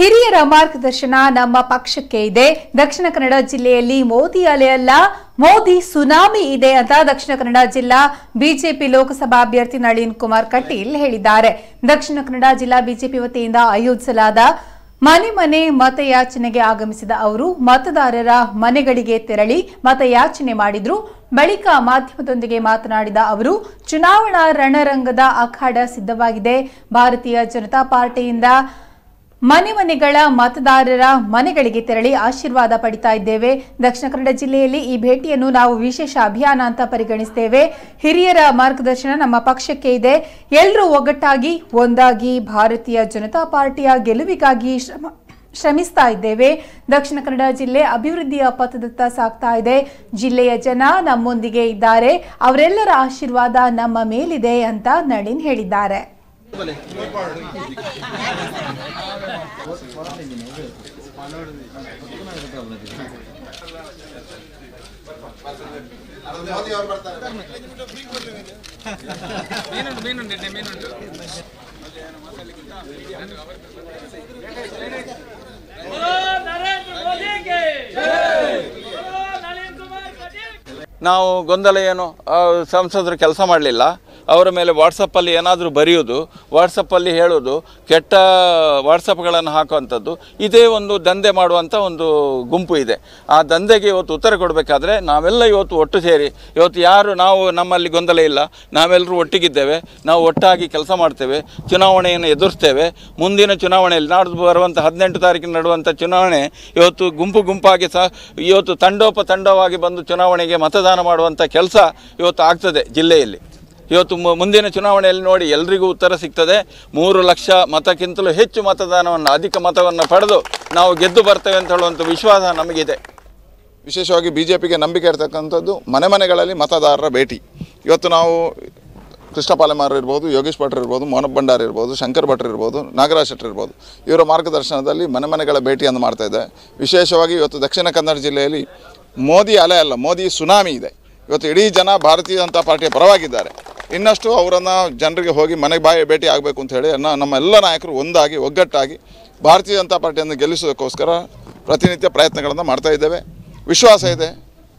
ಹಿರಿಯರ ಮಾರ್ಗದರ್ಶನ ನಮ್ಮ ಪಕ್ಷಕ್ಕೆ ಇದೆ. ದಕ್ಷಿಣ ಕನ್ನಡ ಜಿಲ್ಲೆಯಲ್ಲಿ ಮೋದಿ ಅಲೆ ಅಲ್ಲ ಮೋದಿ ಸುನಾಮಿ ಇದೆ ಅಂತ ದಕ್ಷಿಣ ಕನ್ನಡ ಜಿಲ್ಲಾ ಬಿಜೆಪಿ ಲೋಕಸಭಾ ಅಭ್ಯರ್ಥಿ ನಳಿನ್ ಕುಮಾರ್ ಕಟೀಲ್ ಹೇಳಿದ್ದಾರೆ. ದಕ್ಷಿಣ ಕನ್ನಡ ಜಿಲ್ಲಾ ಬಿಜೆಪಿ ವತಿಯಿಂದ ಆಯೋಜಿಸಲಾದ ಮನೆ ಮನೆ ಮತಯಾಚನೆಗೆ ಆಗಮಿಸಿದ ಅವರು ಮತದಾರರ ಮನೆಗಳಿಗೆ ತೆರಳಿ ಮತಯಾಚನೆ ಮಾಡಿದ್ರು. ಬಳಿಕ ಮಾಧ್ಯಮದೊಂದಿಗೆ ಮಾತನಾಡಿದ ಅವರು, ಚುನಾವಣಾ ರಣರಂಗದ ಅಖಾಡ ಸಿದ್ಧವಾಗಿದೆ. ಭಾರತೀಯ ಜನತಾ ಪಾರ್ಟಿಯಿಂದ ಮನೆ ಮನೆಗಳ ಮತದಾರರ ಮನೆಗಳಿಗೆ ತೆರಳಿ ಆಶೀರ್ವಾದ ಪಡಿತಾ ಇದ್ದೇವೆ. ದಕ್ಷಿಣ ಕನ್ನಡ ಜಿಲ್ಲೆಯಲ್ಲಿ ಈ ಭೇಟಿಯನ್ನು ನಾವು ವಿಶೇಷ ಅಭಿಯಾನ ಅಂತ ಪರಿಗಣಿಸ್ತೇವೆ. ಹಿರಿಯರ ಮಾರ್ಗದರ್ಶನ ನಮ್ಮ ಪಕ್ಷಕ್ಕೆ ಇದೆ. ಎಲ್ಲರೂ ಒಗ್ಗಟ್ಟಾಗಿ, ಒಂದಾಗಿ ಭಾರತೀಯ ಜನತಾ ಪಾರ್ಟಿಯ ಗೆಲುವಿಗಾಗಿ ಶ್ರಮ, ಶ್ರಮಿಸ್ತಾ ಇದ್ದೇವೆ. ದಕ್ಷಿಣ ಕನ್ನಡ ಜಿಲ್ಲೆ ಅಭಿವೃದ್ಧಿಯ ಪಥದತ್ತ ಸಾಗ್ತಾ ಇದೆ. ಜಿಲ್ಲೆಯ ಜನ ನಮ್ಮೊಂದಿಗೆ ಇದ್ದಾರೆ. ಅವರೆಲ್ಲರ ಆಶೀರ್ವಾದ ನಮ್ಮ ಮೇಲಿದೆ ಅಂತ ನಳಿನ್ ಹೇಳಿದ್ದಾರೆ. ಮೀನು ಮೀನು ಮೀನು ಮಸಾಲೆ ನಾವು ಗೊಂದಲ ಏನು ಸಂಸದರು ಕೆಲಸ ಮಾಡಲಿಲ್ಲ. ಅವರ ಮೇಲೆ ವಾಟ್ಸಪ್ಪಲ್ಲಿ ಏನಾದರೂ ಬರೆಯೋದು ವಾಟ್ಸಪ್ಪಲ್ಲಿ ಹೇಳೋದು, ಕೆಟ್ಟ ವಾಟ್ಸಪ್ಗಳನ್ನು ಹಾಕುವಂಥದ್ದು, ಇದೇ ಒಂದು ದಂಧೆ ಮಾಡುವಂಥ ಒಂದು ಗುಂಪು ಇದೆ. ಆ ದಂಧೆಗೆ ಇವತ್ತು ಉತ್ತರ ಕೊಡಬೇಕಾದ್ರೆ ನಾವೆಲ್ಲ ಇವತ್ತು ಒಟ್ಟು ಸೇರಿ, ಇವತ್ತು ಯಾರು ನಾವು ನಮ್ಮಲ್ಲಿ ಗೊಂದಲ ಇಲ್ಲ, ನಾವೆಲ್ಲರೂ ಒಟ್ಟಿಗಿದ್ದೇವೆ, ನಾವು ಒಟ್ಟಾಗಿ ಕೆಲಸ ಮಾಡ್ತೇವೆ, ಚುನಾವಣೆಯನ್ನು ಎದುರಿಸ್ತೇವೆ. ಮುಂದಿನ ಚುನಾವಣೆಯಲ್ಲಿ ನಾಡ್ದು ಬರುವಂಥ ಹದಿನೆಂಟು ತಾರೀಕಿನ ನಡುವಂಥ ಚುನಾವಣೆ ಇವತ್ತು ಗುಂಪು ಗುಂಪಾಗಿ ಸಹ, ಇವತ್ತು ತಂಡೋಪ ತಂಡವಾಗಿ ಬಂದು ಚುನಾವಣೆಗೆ ಮತದಾನ ಮಾಡುವಂಥ ಕೆಲಸ ಇವತ್ತು ಆಗ್ತದೆ ಜಿಲ್ಲೆಯಲ್ಲಿ. ಇವತ್ತು ಮುಂದಿನ ಚುನಾವಣೆಯಲ್ಲಿ ನೋಡಿ ಎಲ್ರಿಗೂ ಉತ್ತರ ಸಿಗ್ತದೆ. ಮೂರು ಲಕ್ಷ ಮತಕ್ಕಿಂತಲೂ ಹೆಚ್ಚು ಮತದಾನವನ್ನು, ಅಧಿಕ ಮತವನ್ನು ಪಡೆದು ನಾವು ಗೆದ್ದು ಬರ್ತೇವೆ ಅಂತ ಹೇಳುವಂಥ ವಿಶ್ವಾಸ ನಮಗಿದೆ. ವಿಶೇಷವಾಗಿ ಬಿ ಜೆ ಪಿಗೆ ನಂಬಿಕೆ ಇರತಕ್ಕಂಥದ್ದು ಮನೆ ಮನೆಗಳಲ್ಲಿ ಮತದಾರರ ಭೇಟಿ. ಇವತ್ತು ನಾವು ಕೃಷ್ಣಪಾಲೆಮಾರ್ ಇರ್ಬೋದು, ಯೋಗೇಶ್ ಭಟ್ರು ಇರ್ಬೋದು, ಮೋಹನ ಭಂಡಾರ್ ಇರ್ಬೋದು, ಶಂಕರ್ ಭಟ್ರು ಇರ್ಬೋದು, ನಾಗರಾಜ್ ಶೆಟ್ಟರ್ ಇರ್ಬೋದು, ಇವರ ಮಾರ್ಗದರ್ಶನದಲ್ಲಿ ಮನೆ ಮನೆಗಳ ಭೇಟಿಯನ್ನು ಮಾಡ್ತಾ ಇದೆ ವಿಶೇಷವಾಗಿ ಇವತ್ತು ದಕ್ಷಿಣ ಕನ್ನಡ ಜಿಲ್ಲೆಯಲ್ಲಿ ಮೋದಿ ಅಲೆ ಅಲ್ಲ, ಮೋದಿ ಸುನಾಮಿ ಇದೆ. ಇವತ್ತು ಇಡೀ ಜನ ಭಾರತೀಯ ಜನತಾ ಪಾರ್ಟಿಯ ಪರವಾಗಿದ್ದಾರೆ. ಇನ್ನಷ್ಟು ಅವರನ್ನು ಜನರಿಗೆ ಹೋಗಿ ಮನೆಗೆ ಬಾಯಿ ಭೇಟಿ ಆಗಬೇಕು ಅಂತ ಹೇಳಿ ನಮ್ಮ ಎಲ್ಲ ನಾಯಕರು ಒಂದಾಗಿ, ಒಗ್ಗಟ್ಟಾಗಿ ಭಾರತೀಯ ಜನತಾ ಪಾರ್ಟಿಯನ್ನು ಗೆಲ್ಲಿಸೋದಕ್ಕೋಸ್ಕರ ಪ್ರತಿನಿತ್ಯ ಪ್ರಯತ್ನಗಳನ್ನು ಮಾಡ್ತಾ ಇದ್ದೇವೆ. ವಿಶ್ವಾಸ ಇದೆ.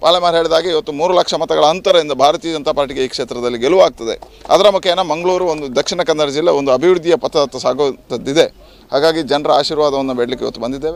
ಪಾಲೆಮಾರ್ ಹೇಳಿದಾಗೆ ಇವತ್ತು ಮೂರು ಲಕ್ಷ ಮತಗಳ ಅಂತರದಿಂದ ಭಾರತೀಯ ಜನತಾ ಪಾರ್ಟಿಗೆ ಈ ಕ್ಷೇತ್ರದಲ್ಲಿ ಗೆಲುವಾಗ್ತದೆ. ಅದರ ಮುಖೇನ ಮಂಗಳೂರು ಒಂದು ದಕ್ಷಿಣ ಕನ್ನಡ ಜಿಲ್ಲೆ ಒಂದು ಅಭಿವೃದ್ಧಿಯ ಪಥದತ್ತ ಸಾಗುವಂಥದ್ದಿದೆ. ಹಾಗಾಗಿ ಜನರ ಆಶೀರ್ವಾದವನ್ನು ಬೇಡಲಿಕ್ಕೆ ಇವತ್ತು ಬಂದಿದ್ದೇವೆ.